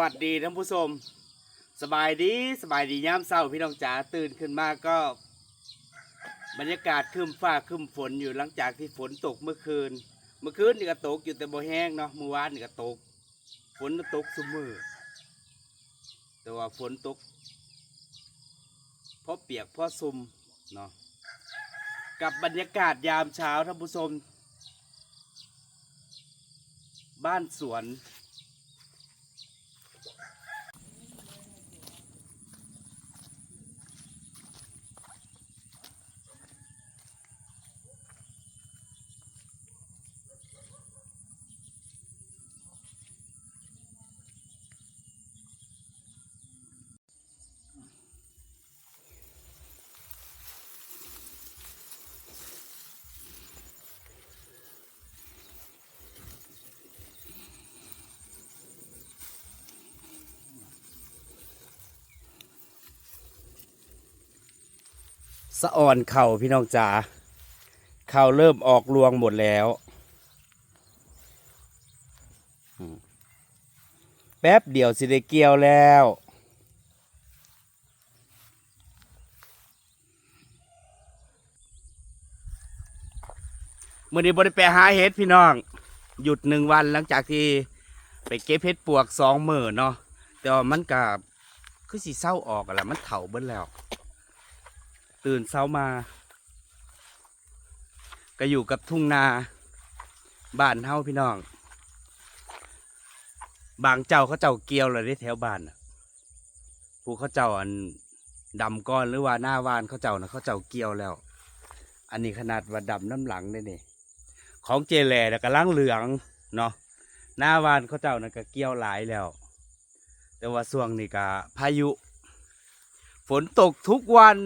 วัสดีท่านผู้ชม สบายดีสบายดีย่ามเศร้าพี่น้องจ๋าตื่นขึ้นมาก็ บรรยากาศครึมฟ้าครึมฝนอยู่หลังจากที่ฝนตกเมื่อคืน เมื่อคืนนี่ก็ตกอยู่แต่บ่แห้งเนาะเมื่อวานนี่ก็ตก ฝนตกซุมือแต่ว่าฝนตกเพราะเปียกเพราะซุมเนาะกับบรรยากาศยามเช้าท่านผู้ชม บ้านสวน สะอ่อนเข่าพี่น้องจ๋าเข่าเริ่มออกรวงหมดแล้วแป๊บเดียวสิได้เกี่ยวแล้ว มื่อนี้บริไปหาเห็ดพี่น้อง หยุดหนึ่งวันหลังจากที่ไปเก็บเห็ดปวกสองหมือเนาะแต่ว่ามันกับคือสีเศร้าออกอะล่ะมันเถาเบิ้แล้ว ตื่นเช้ามา ก็อยู่กับทุ่งนาบ้านเฮาพี่น้อง บางเจ้าเขาเจ้าเกี่ยวเลยได้แถวบ้านผู้เขาเจ้าอันดำก้อนหรือว่าหน้าวานเขาเจ้านะเขาเจ้าเกี่ยวแล้ว อันนี้ขนาดว่าดำน้ำหลังได้นี่ของเจแหล่น่ะกำลังเหลืองเนาะหน้าวานเขาเจ้านะก็เกี่ยวหลายแล้ว แต่ว่าช่วงนี้ก็พายุ ฝนตกทุกวัน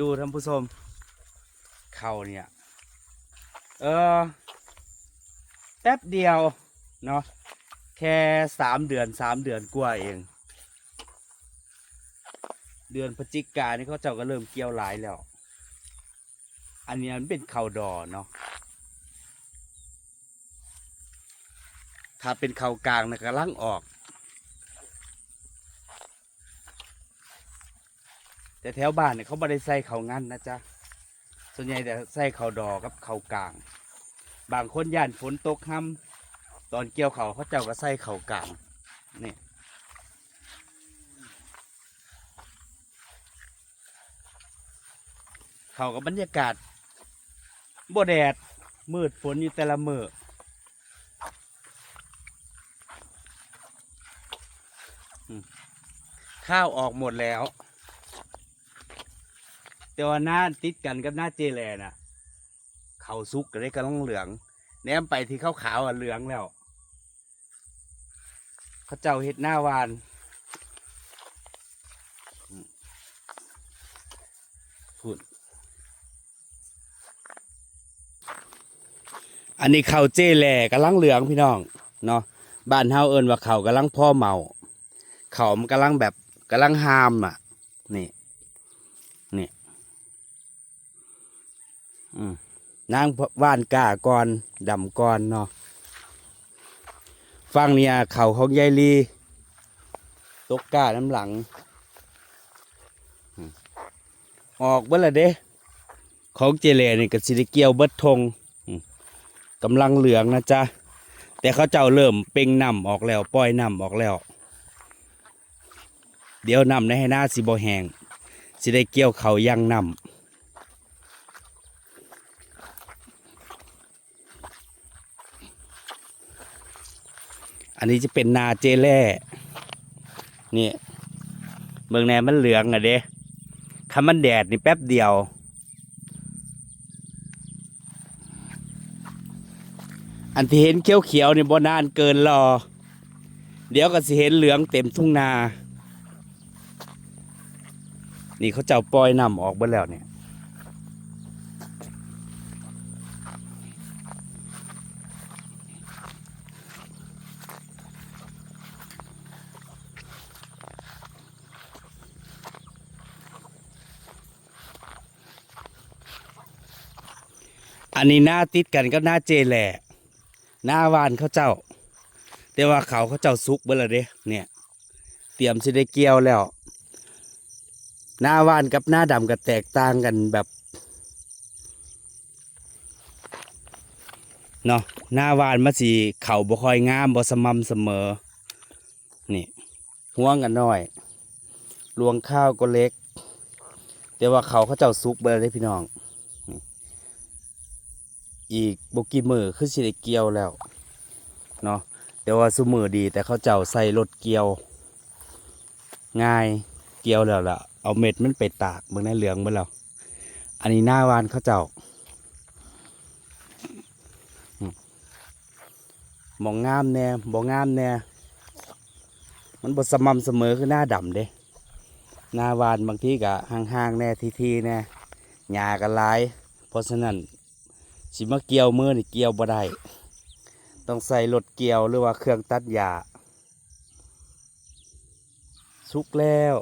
ดูท่านผู้ชมเขาเนี่ย เออแป๊บเดียว เนาะแค่สามเดือนสามเดือนกว่าเอง เดือนพฤศจิกานี่เขาเจ้าก็เริ่มเกี่ยวหลายแล้ว อันนี้มันเป็นเขาดอเนาะถ้าเป็นเขากลางนะกำลังออก แต่แถวบ้านเนี่ยเขาไม่ได้ใส่เขางั้นนะจ๊ะส่วนใหญ่แต่ใส่เขาดอกับเขากลาง บางคนย่านฝนตกห้ำตอนเกี่ยวเขาเขาเจ้าก็ใส่เขากลางนี่เขากับบรรยากาศบ่แดดมืดฝนอยู่แต่ละมืออืมข้าวออกหมดแล้ว แต่ว่าหน้าติดกันกับหน้าเจแลน่ะเขาซุกก็ได้กำลังเหลืองแนมไปที่ขาวขาวอะเหลืองแล้ว เขาเจ้าเห็ดหน้าวานพูดอันนี้เขาเจแล่กำลังเหลืองพี่น้องเนาะบ้านเฮาเอิ้นว่าเขากำลังพ่อเมา เขามันกำลังแบบกำลังหามอะ นี่ อืม นางว่านกาก่อนดำก่อนเนาะฟังเนี่ยเขาของยายลีตกกาน้ำหลัง ออกเบิ่ละเด้ของเจเลนี่ก็สิไดเกียวเบิดทงอืมกำลังเหลืองนะจ๊ะ แต่เขาเจ้าเริ่มเป่งน้ำออกแล้ว ปล่อยน้ำออกแล้ว เดี๋ยวน้ำในให้หน้าสิบ่แหงสิได้เกี่ยวเขายังน้ำ อันนี้จะเป็นนาเจแล่นี่เมืองแนมันเหลืองอะเด้คำมันแดดนี่แป๊บเดียว อันที่เห็นเขียวๆนี่บ่นานเกินรอ เดี๋ยวก็สิเห็นเหลืองเต็มทุ่งนา นี่เขาเจ้าปล่อยน้ำออกเบิดแล้วเนี่ย อันนี้หน้าติดกันก็หน้าเจแหล่หน้าวานเขาเจ้า แต่ว่าเขาเขาเจ้าซุกเบลเด้เนี่ย เตรียมสิได้เกี่ยวแล้ว หน้าวานกับหน้าดำก็แตกต่างกันแบบเนาะหน้าวานมันสิเข่าบ่คอยงามบ่สม่ำเสมอ นี่ห่วงกันน้อยรวงข้าวก็เล็ก แต่ว่าเขาเขาเจ้าซุกเบลเด้พี่น้อง อีกบกี่มือคือสิได้เกี่ยวแล้วเนาะแต่ว่าสุมือดีแต่เขาเจ้าใส่รถเกี่ยว ง่ายเกี่ยวแล้วล่ะ เอาเม็ดมันไปตากเบิ่งในเหลืองเบิ่งแล้วอันนี้หน้าวานเขาเจ้ามองงามแน่บ่งามแน่มันบสม่ำเสมอคือหน้าดำเด้หน้าวานบางทีก็ห่างๆแน่ทีๆแน่หญ้าก็หลาย เพราะฉะนั้น สิมาเกี่ยวมือนี่เกี่ยวบ่ได้ต้องใส่รถเกี่ยวหรือว่าเครื่องตัดหญ้าสุกแล้ว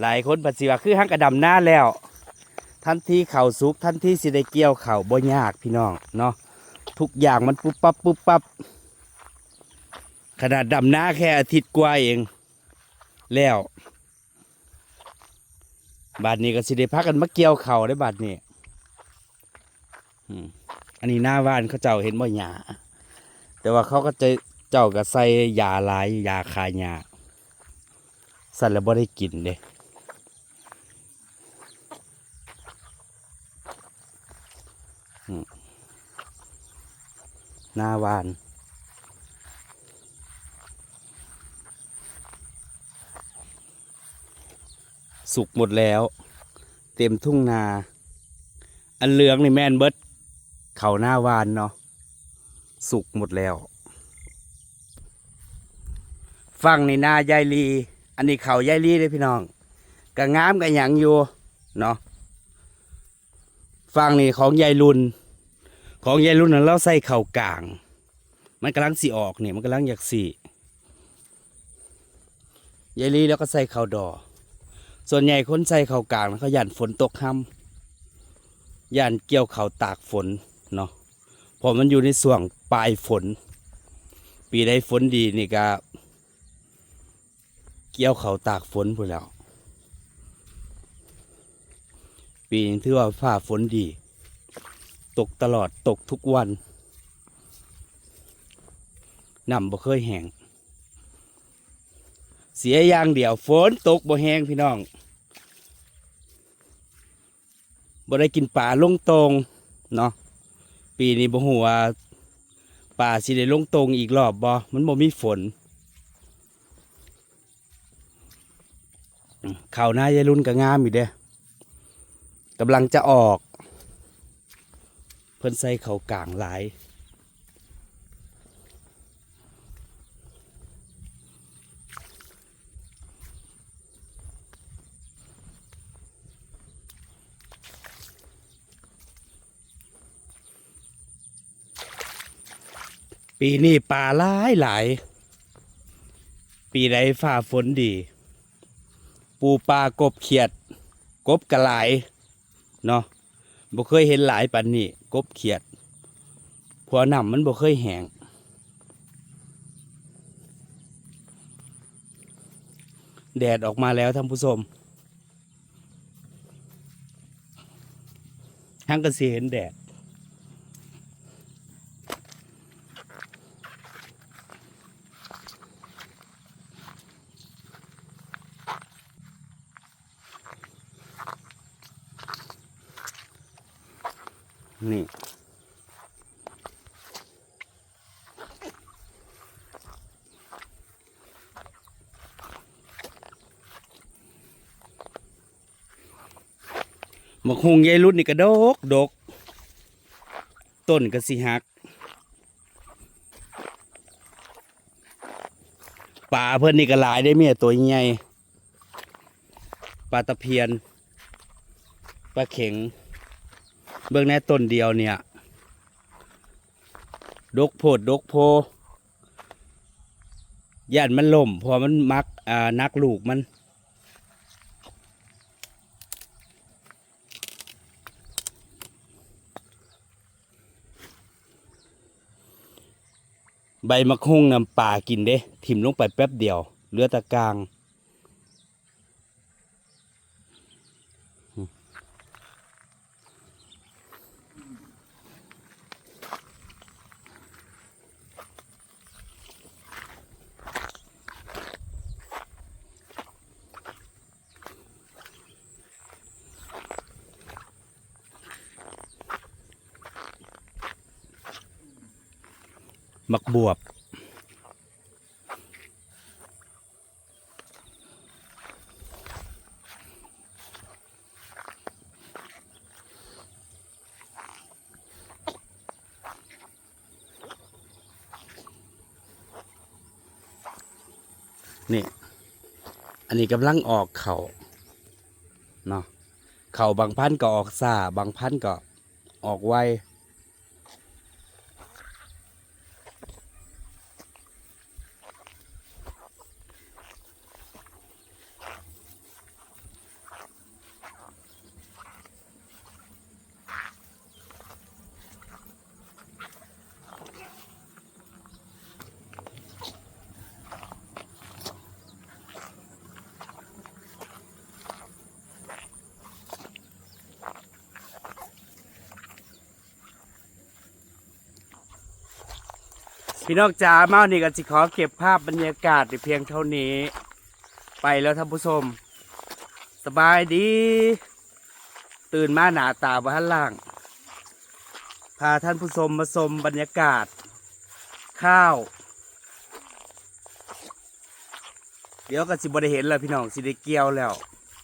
หลายคนปัจจุบันคือห้างกระดำหน้าแล้ว ทันทีเข่าสุกทันทีสิได้เกี่ยวเข่าบ่ยากพี่น้องเนาะทุกอย่างมันปุ๊บปั๊บปุ๊บปั๊บขนาดดำหน้าแค่อาทิตย์กว่าเอง แล้วบาดนี้ก็สิได้พักกันมาเกี่ยวเข่าได้บาดนี้ อันนี้หน้าบ้านเขาเจ้าเห็นบ่หยาแต่ว่าเขาก็จะเจ้าก็ใส่ยาลายยาคายาสัตว์แล้วบ่ได้กินเด้หน้าวานสุกหมดแล้ว เต็มทุ่งนา อันเหลืองนี่แม่นเบิด เขาหน้าวานเนาะสุกหมดแล้วฟังในนายายลี อันนี้เขายายลีเลยพี่น้องก็งามกันอย่างอยู่เนาะฟังนี่ของยายรุน ของยายรุนนั้นเราใส่เข่ากลาง มันกำลังสีออกเนี่ยมันกำลังอยากสียายลีแล้วก็ใส่เข่าดอ ส่วนใหญ่คนใส่เข่ากลางเขาหยันฝนตกค่ำหยันเกี่ยวเข่าตากฝน พอมันอยู่ในส่วงปลายฝน ปีใดฝนดีนี่ก็เกี่ยวเขาตากฝนพูนแล้ว ปีนี้ถือว่าฟ้าฝนดี ตกตลอดตกทุกวันน้ำบ่เคยแห้งเสียอย่างเดียวฝนตกบ่แห้งพี่น้องบ่ได้กินปลาลงตรงเนาะ ปีนี้บ่ฮู้ว่าป่าสิได้ลงตรงอีกรอบบ่มันบ่มีฝนข่าวหน้ายายรุ่นก็งามอยู่เด้กำลังจะออก เพิ่นใส่เขากลางหลาย ปีนี้ป่าหลายหลาย ปีใดฝ่าฝนดี ปูปลากบเขียด กบกระหลายเนาะบ่เคยเห็นหลายปันนี้กบเขียดเพราะน้ำมันบ่เคยแหงแดดออกมาแล้วท่านผู้ชมทั้งก็สิเห็นแดด หมกฮุงยายรุ่นนี่กระดกดก ต้นก็สิหักป่าเพื่อนนี่ก็หลายได้เมียตัวใหญ่ปลาตะเพียนปลาเข็ง เบื้องในต้นเดียวเนี่ย ดกโพดดกโพย่านมันล่มพอมันมักอ่านักลูกมัน ใบมะคุงนำป่ากินเด้ ถิ่มลงไปแป๊บเดียว เลือตะกลาง มักบวบ นี่ อันนี้กำลังออกเขาเนาะเขาบางพันก็ออกซาบางพันก็ออกไว พี่น้องจ๋าเมานี่ก็สิขอเก็บภาพบรรยากาศในเพียงเท่านี้ ไปแล้วท่านผู้ชม สบายดี ตื่นมาหนาตาบ้านล่าง พาท่านผู้ชมมาชมบรรยากาศ ข้าว เดี๋ยวก็สิบได้เห็นแล้วพี่น้องสิได้เกี่ยวแล้ว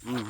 อืม